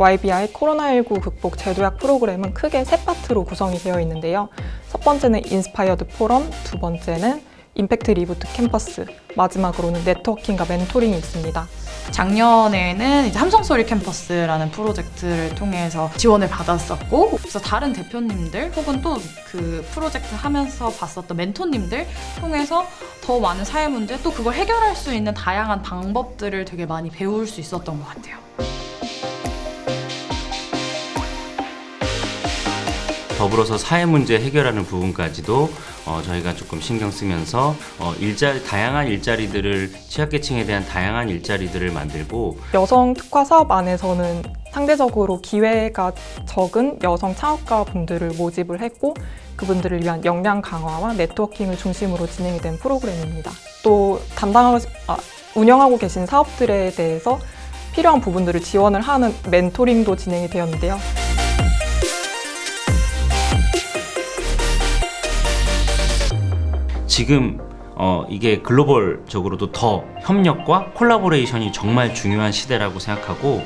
YBI 코로나19 극복 제도약 프로그램은 크게 세 파트로 구성이 되어 있는데요. 첫 번째는 인스파이어드 포럼, 두 번째는 임팩트 리부트 캠퍼스, 마지막으로는 네트워킹과 멘토링이 있습니다. 작년에는 이제 함성소리 캠퍼스라는 프로젝트를 통해서 지원을 받았었고 그래서 다른 대표님들 혹은 또 그 프로젝트 하면서 봤었던 멘토님들 통해서 더 많은 사회 문제 또 그걸 해결할 수 있는 다양한 방법들을 되게 많이 배울 수 있었던 것 같아요. 더불어서 사회 문제 해결하는 부분까지도 어, 저희가 조금 신경 쓰면서 어, 일자리 다양한 일자리들을 취약계층에 대한 다양한 일자리들을 만들고 여성 특화 사업 안에서는 상대적으로 기회가 적은 여성 창업가 분들을 모집을 했고 그분들을 위한 역량 강화와 네트워킹을 중심으로 진행이 된 프로그램입니다. 또 담당하고 아, 운영하고 계신 사업들에 대해서 필요한 부분들을 지원을 하는 멘토링도 진행이 되었는데요. 지금 어, 이게 글로벌적으로도 더 협력과 콜라보레이션이 정말 중요한 시대라고 생각하고